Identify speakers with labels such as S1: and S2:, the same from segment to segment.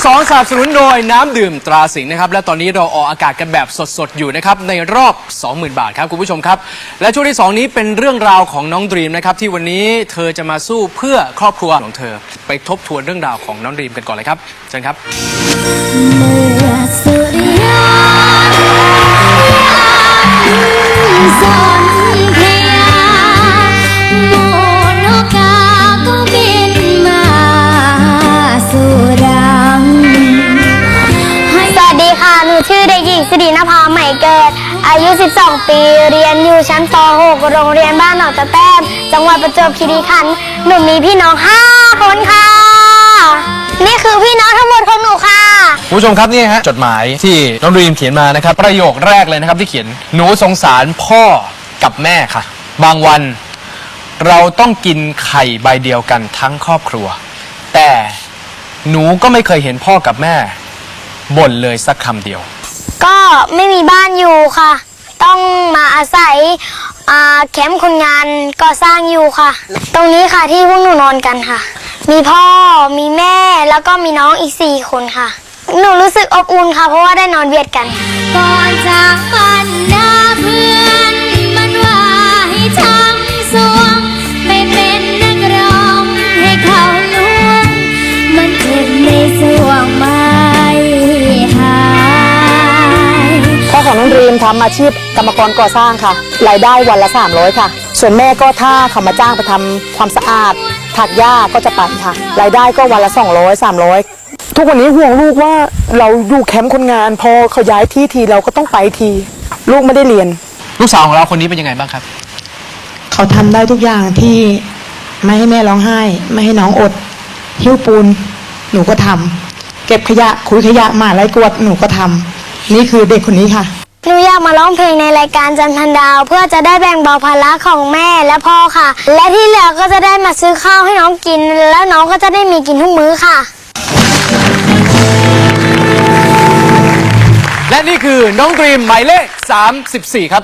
S1: ที่2สนับสนุนโดยน้ำดื่มตราสิงห์นะครับ และตอนนี้เราออกอากาศกันแบบสดๆ อยู่นะครับ ในรอบ 20,000 บาทครับคุณผู้ชมครับ และช่วงที่ 2 นี้เป็นเรื่องราวของน้องดรีมนะครับ ที่วันนี้เธอจะมาสู้เพื่อครอบครัวของเธอ ไปทบทวนเรื่องราวของน้องดรีมกันก่อนเลยครับเชิญครับ
S2: เกิ
S3: ด อายุ 12 ปี เรียนอยู่ชั้นป .6 โรงเรียนบ้านหนองตะแต้ม จังหวัดประจวบคีรีขันธ์หนูมีพี่น้อง 5 คนค่ะ นี่คือพี่น้องทั้งหมดของหนูค่ะ
S1: คุณผู้ชมครับนี่ฮะจดหมายที่น้องดรีมเขียนมานะครับ ประโยคแรกเลยนะครับที่เขียนหนูสงสารพ่อกับแม่ค่ะ บางวัน เราต้องกินไข่ใบเดียวกันทั้งครอบครัว แต่หนูก็ไม่เคยเห็นพ่อกับแม่บ่นเลยสักคำเดียว
S3: ก็ไม่มีบ้านอยู่ค่ะ ต้องมาอาศัยแคมป์คนงานก่อสร้างอยู่ค่ะ ตรงนี้ค่ะที่พวกหนูนอนกันค่ะ มีพ่อมีแม่แล้วก็มีน้องอีกสี่คนค่ะ หนูรู้สึกอบอุ่นค่ะ เพราะว่าได้นอนเวียดกัน
S2: ก่อนจากบ้า
S4: น ทำอาชีพกรรมกรก่อสร้างค่ะ รายได้วันละ 300 ค่ะ ส่วนแม่ก็ถ้าเขามาจ้างไปทำความสะอาดถักหญ้าก็จะไปค่ะ รายได้ก็วันละ 200 300ทุกวันนี้ห่วงลูกว่าเราอยู่แคมป์คนงาน พอเขาย้ายที่ทีเราก็ต้องไปที ลูกไม่ได้เรียน
S1: ลูกสาวของเราคนนี้เป็นยังไงบ้างครับ
S5: เขาทำได้ทุกอย่างที่ไม่ให้แม่ร้องไห้ ไม่ให้น้องอดหิ้วปูน หนูก็ทำเก็บขยะคุยขยะหมาไล่กวดหนูก็ทำนี่คือเด็กคนนี้ค่ะ
S3: หนูอยากมาร้องเพลงในรายการจันทันดาว เพื่อจะได้แบ่งเบาภาระของแม่และพ่อค่ะ และที่เหลือก็จะได้มาซื้อข้าวให้น้องกิน แล้วน้องก็จะได้มีกินทุกมื้อค่ะ
S1: และนี่คือน้องดรีมหมายเลข 34 ครับ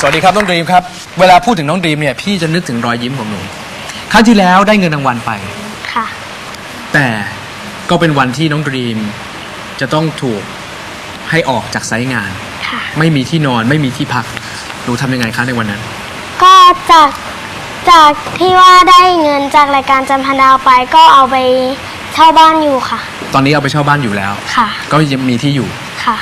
S1: สวัสดีครับน้องดรีมครับ เวลาพูดถึงน้องดรีมเนี่ยพี่จะนึกถึงรอยยิ้มของหนู ครั้งที่แล้วได้เงินรางวัลไป
S3: ค่ะ
S1: แต่ก็เป็นวันที่น้องดรีม จะต้องถูกให้ออกจากไซต์งาน
S3: ค่ะ
S1: ไม่มีที่นอนไม่มีที่พักหนูทำยังไงคะในวันนั้น
S3: ก็จากจากที่ว่าได้เงินจากรายการจันทันดาวไปก็เอาไปเช่าบ้านอยู่ค่ะ
S1: ตอนนี้เอาไปเช่าบ้านอยู่แล้ว
S3: ค่ะ
S1: ก็ยังมีที่อยู่
S3: ค่ะ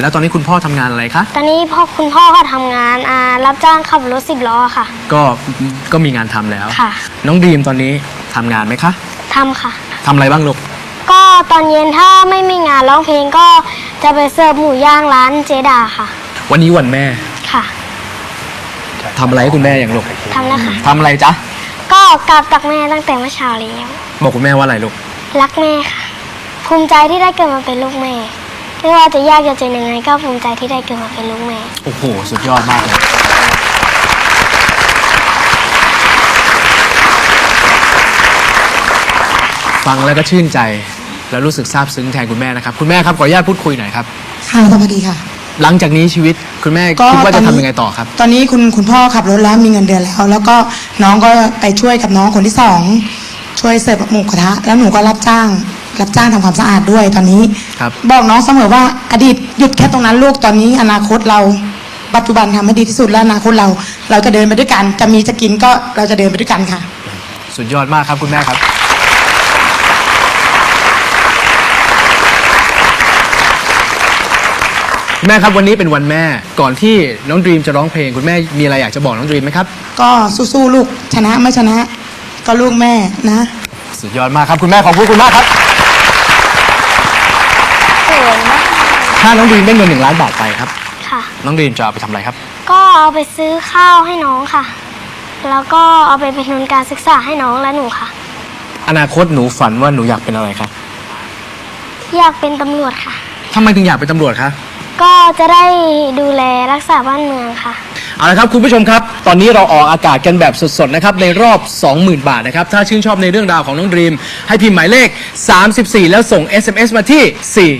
S1: แล้วตอนนี้คุณพ่อทำงานอะไรคะ
S3: ตอนนี้พ่อคุณพ่อก็ทำงานอ่ารับจ้างขับรถสิบล้อค่ะ
S1: ก็ก็มีงานทำแล้ว
S3: ค่ะ
S1: น้องดีมตอนนี้ทำงานไหมคะ
S3: ทำค่ะ
S1: ทำอะไรบ้างลูก
S3: ก็ตอนเย็นถ้าไม่มีงานร้องเพลงก็จะไปเสิร์ฟหมูย่างร้านเจดาค่ะ
S1: วันนี้วันแม่
S3: ค่ะ
S1: ทำอะไรให้คุณแม่อย่างลูก
S3: ทำแล้วค่ะ
S1: ทำอะไรจ๊ะ
S3: ก็กลับจากแม่ตั้งแต่เมื่อเช้าแล้ว
S1: บอกคุณแม่ว่าอะไรลูก
S3: รักแม่ค่ะ ภูมิใจที่ได้เกิดมาเป็นลูกแม่ ไม่ว่าจะยากจะจนยังไงก็ภูมิใจที่ได้เกิดมาเป็นลูกแม่
S1: โอ้โห สุดยอดมากเลย ฟังแล้วก็ชื่นใจ แล้วรู้สึกซาบซึ้งแทนคุณแม่นะครับ คุณแม่ครับขออนุญาตพูดคุยหน่อยครับ
S5: ค่ะสวัสดีค่ะ
S1: หลังจากนี้ชีวิตคุณแม่
S5: ก็
S1: คิดว่า
S5: ตอ
S1: จะ
S5: นนี้
S1: ทำยังไงต่อครับ
S5: ตอนนี้คุณคุณพ่อขับรถแล้วมีเงินเดือนแล้ว แล้วก็น้องก็ไปช่วยกับน้องคนที่สองช่วยเสิร์ฟหมูกระทะแล้วหนูก็รับจ้าง รับจ้างทำความสะอาดด้วยตอนนี้
S1: ครับ
S5: บอกน้องเสมอว่าอดีตหยุดแค่ตรงนั้นลูกตอนนี้อนาคตเรา ปัจจุบันทำให้ดีที่สุดแล้วอนาคตเรา เราจะเดินไปด้วยกัน จะมีจะกินก็เราจะเดินไปด้วยกันค่ะ
S1: สุดยอดมากครับคุณแม่ครับ แม่ครับวันนี้เป็นวันแม่ก่อนที่น้องดรีมจะร้องเพลง คุณแม่มีอะไรอยากจะบอกน้องดรีมไหมครับ
S5: ก็สู้ๆลูกชนะไม่ชนะ ก็ลูกแม่นะ
S1: สุดยอดมากครับคุณแม่ขอบคุณคุณมากครับ ถ้าน้องดรีมได้เงินหนึ่งล้านบาทไปครับ
S3: ค่ะ
S1: น้องดรีมจะเอาไปทำอะไรครับ
S3: ก็เอาไปซื้อข้าวให้น้องค่ะ แล้วก็เอาไปเป็นทุนการศึกษาให้น้องและหนูค่ะ
S1: อนาคตหนูฝันว่าหนูอยากเป็นอะไรครับ
S3: อยากเป็นตำรวจค่ะ
S1: ทำไมถึงอยากเป็นตำรวจคะ
S3: ก็จะได้ดูแลรักษาบ้านเมืองค่ะ
S1: เอาละครับคุณผู้ชมครับ ตอนนี้เราออกอากาศกันแบบสดๆนะครับในรอบ 20,000 บาทนะครับ ถ้าชื่นชอบในเรื่องราวของน้องดรีม ให้พิมพ์หมายเลข 34 แล้วส่ง SMS มาที่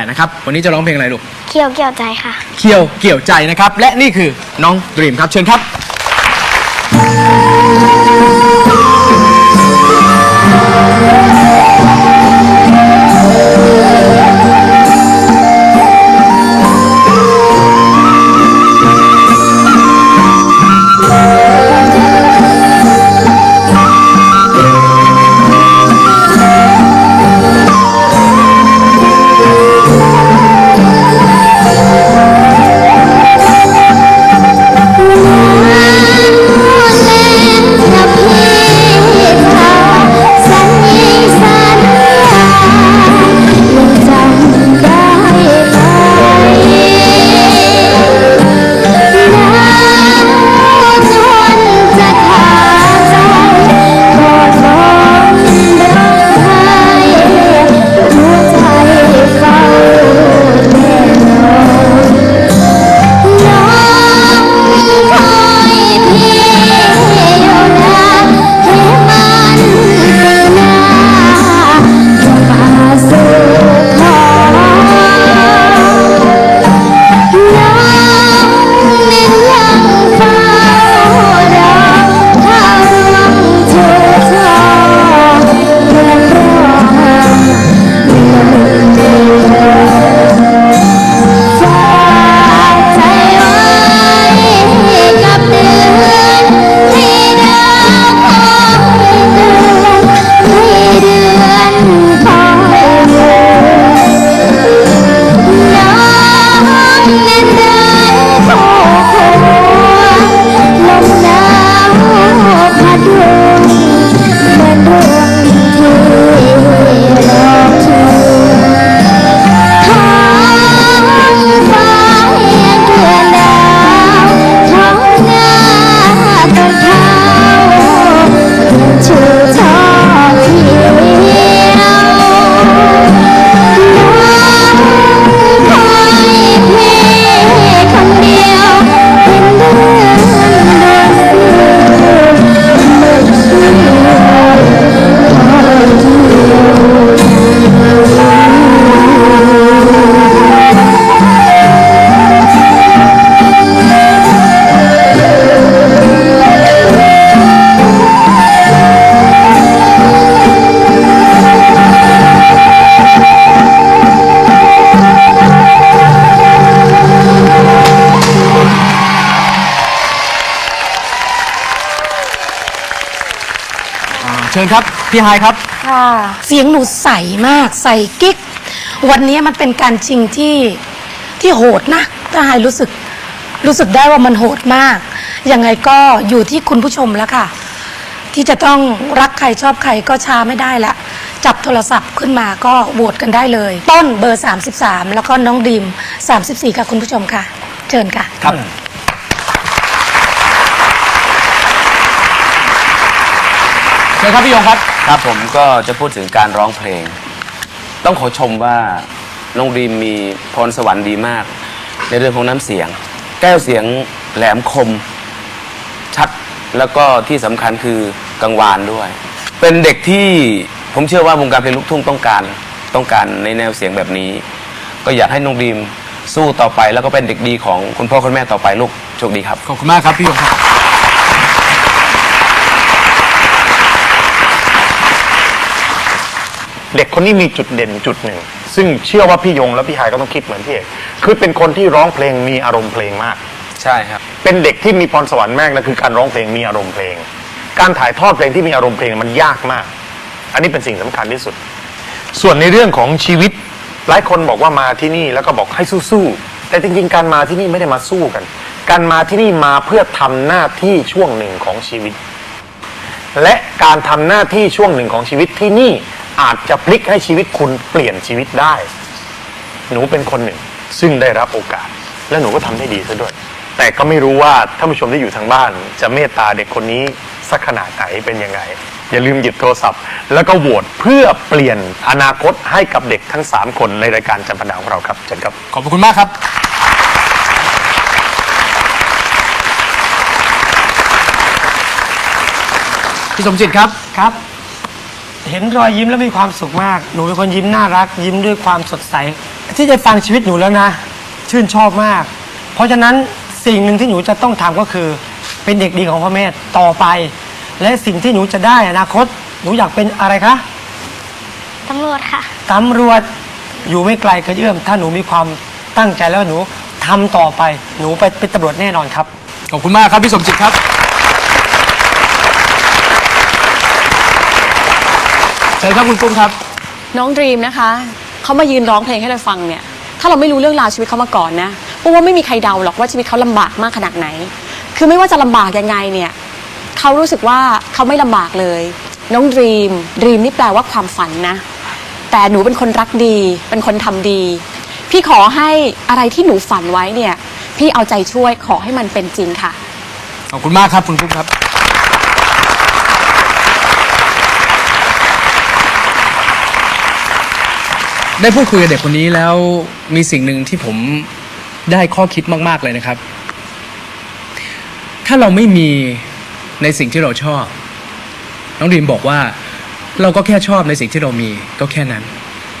S1: 4777888 นะครับ วันนี้จะร้องเพลงอะไรลูก
S3: เคี่ยวเกี่ยวใจค่ะ
S1: เคียวเกี่ยวใจนะครับ และนี่คือน้องดรีมครับเชิญครับ
S2: กับ ครั
S1: บพี่ไฮายครับ
S6: ค่ะเสียงหนูใสมากใสกิ๊ก วันนี้มันเป็นการชิงที่ที่โหดนะถ้าไฮรู้สึกรู้สึกได้ว่ามันโหดมาก ยังไงก็อยู่ที่คุณผู้ชมแล้วค่ะ ที่จะต้องรักใครชอบใครก็ช้าไม่ได้ละจับโทรศัพท์ขึ้นมาก็โหวตกันได้เลย ต้นเบอร์ 33 แล้วก็น้องดีม 34 ค่ะคุณผู้ชมค่ะ เชิญค่ะ
S1: ครับ เชิญครับพี่ยงครับ
S7: ครับผมก็จะพูดถึงการร้องเพลง ต้องขอชมว่าน้องดีมมีพรสวรรค์ดีมาก ในเรื่องของน้ำเสียง แก้วเสียงแหลมคม ชัดแล้วก็ที่สำคัญคือกังวานด้วย เป็นเด็กที่ผมเชื่อว่าวงการเพลงลูกทุ่งต้องการต้องการในแนวเสียงแบบนี้ ก็อยากให้น้องดีมสู้ต่อไปแล้วก็เป็นเด็กดีของคุณพ่อคุณแม่ต่อไปลูกโชคดีครับ
S1: ขอบคุณมากครับพี่ยงครับ
S8: เด็กคนนี้มีจุดเด่นจุดหนึ่ง ซึ่งเชื่อว่าพี่ยงและพี่หายก็ต้องคิดเหมือนพี่เอกคือเป็นคนที่ร้องเพลงมีอารมณ์เพลงมาก
S7: ใช่ครับ
S8: เป็นเด็กที่มีพรสวรรค์มากนะคือการร้องเพลงมีอารมณ์เพลง การถ่ายทอดเพลงที่มีอารมณ์เพลงมันยากมาก อันนี้เป็นสิ่งสำคัญที่สุด ส่วนในเรื่องของชีวิต หลายคนบอกว่ามาที่นี่แล้วก็บอกให้สู้ๆแต่จริงๆ การมาที่นี่ไม่ได้มาสู้กัน การมาที่นี่มาเพื่อทำหน้าที่ช่วงหนึ่งของชีวิต และการทำหน้าที่ช่วงหนึ่งของชีวิตที่นี่ อาจจะพลิกให้ชีวิตคุณเปลี่ยนชีวิตได้ หนูเป็นคนหนึ่ง ซึ่งได้รับโอกาส และหนูก็ทำได้ดีซะด้วย แต่ก็ไม่รู้ว่าท่านผู้ชมที่อยู่ทางบ้าน จะเมตตาเด็กคนนี้สักขนาดไหนเป็นยังไง อย่าลืมหยิบโทรศัพท์ แล้วก็โหวตเพื่อเปลี่ยนอนาคตให้กับเด็กทั้ง 3 คนในรายการจันพนาของเราครับเชิญครับ
S1: ขอบคุณมากครับพี่สมจิตครับ
S9: ครับ เห็นรอยยิ้มแล้วมีความสุขมาก หนูเป็นคนยิ้มน่ารัก ยิ้มด้วยความสดใส ที่จะฟังชีวิตหนูแล้วนะ ชื่นชอบมาก เพราะฉะนั้นสิ่งหนึ่งที่หนูจะต้องทำก็คือ เป็นเด็กดีของพ่อแม่ต่อไป และสิ่งที่หนูจะได้อนาคต หนูอยากเป็นอะไรคะ
S3: ตำรวจค่ะ
S9: ตำรวจอยู่ไม่ไกลกระเยื่อม ถ้าหนูมีความตั้งใจแล้วหนูทำต่อไป หนูไปเป็นตำรวจแน่นอนครับ
S1: ขอบคุณมากครับพี่สมจิตครับ เชิญครับคุณปุ้มครับ
S10: น้องดรีมนะคะ เขามายืนร้องเพลงให้เราฟังเนี่ย ถ้าเราไม่รู้เรื่องราวชีวิตเขามาก่อนนะเพราะว่าไม่มีใครเดาหรอกว่าชีวิตเขาลำบากมากขนาดไหน คือไม่ว่าจะลำบากยังไงเนี่ย เขารู้สึกว่าเขาไม่ลำบากเลย น้องดรีมดรีมนี่แปลว่าความฝันนะ แต่หนูเป็นคนรักดี เป็นคนทำดี พี่ขอให้อะไรที่หนูฝันไว้เนี่ย พี่เอาใจช่วยขอให้มันเป็นจริงค่ะ
S1: ขอบคุณมากครับคุณปุ้มครับ ได้พูดคุยกับเด็กคนนี้แล้วมีสิ่งหนึ่งที่ผมได้ข้อคิดมาก ๆ เลยนะครับ ถ้าเราไม่มีในสิ่งที่เราชอบ น้องดีมบอกว่า เราก็แค่ชอบในสิ่งที่เรามีก็แค่นั้น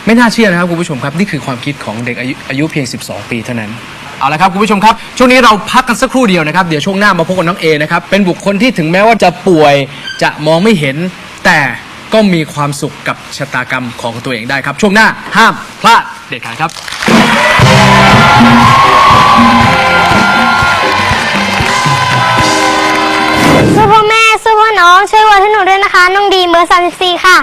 S1: ไม่น่าเชื่อนะครับคุณผู้ชมครับ นี่คือความคิดของเด็กอายุอายุเพียง 12 ปีเท่านั้นเอาละครับคุณผู้ชมครับ ช่วงนี้เราพักกันสักครู่เดียวนะครับ เดี๋ยวช่วงหน้ามาพบกับน้องเอนะครับ เป็นบุคคลที่ถึงแม้ว่าจะป่วยจะมองไม่เห็นแต่ ก็มีความสุขกับชะตากรรมของตัวเองได้ครับ ช่วงหน้าห้ามพลาดเด็ดขาดครับ
S3: สู้พ่อแม่สู้พ่อน้องช่วยวันให้หนูด้วยนะคะ น้องดีเบอร์34 ค่ะ